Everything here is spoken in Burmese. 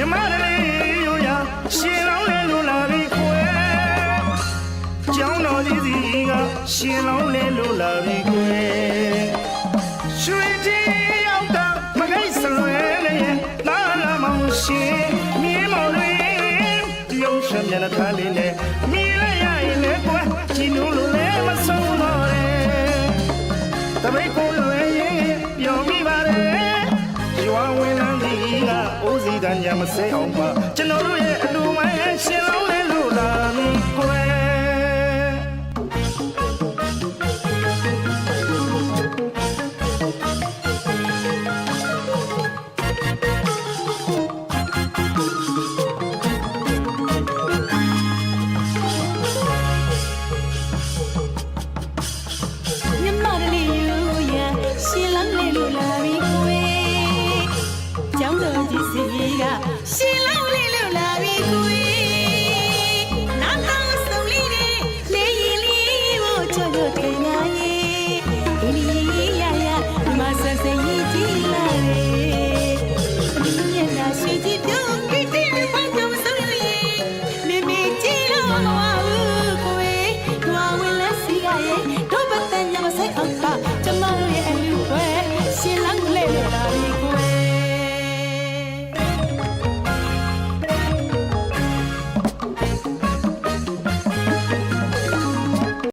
မြမလေးရိုးရာရှင်လောင်းလေးလိုလာပြီခွဲကျောင်းတော်ကြီးစီကရှင်လောင်းလေးလိုလာပြီခွဲရွှေကြီးရောက်တာမကိတ်စလွဲလေးလာလာမောင်ရှင်မြေမောင်လေးပြုံးရှမ်းမျက်နှာသားလေးနဲ့မိလိုက်ရရင်လည်းကွယ်ကြည်နူးလိုလည်းမဆုံးတော့တယ်တပိတ်ကိုလွယ်ရင်ပြောမိပါတယ်ရွာဝင်လန်းကြီးက အိုးစီကညမစဲအောင်ပါကျွန်တော်တို့ရဲ့ စီ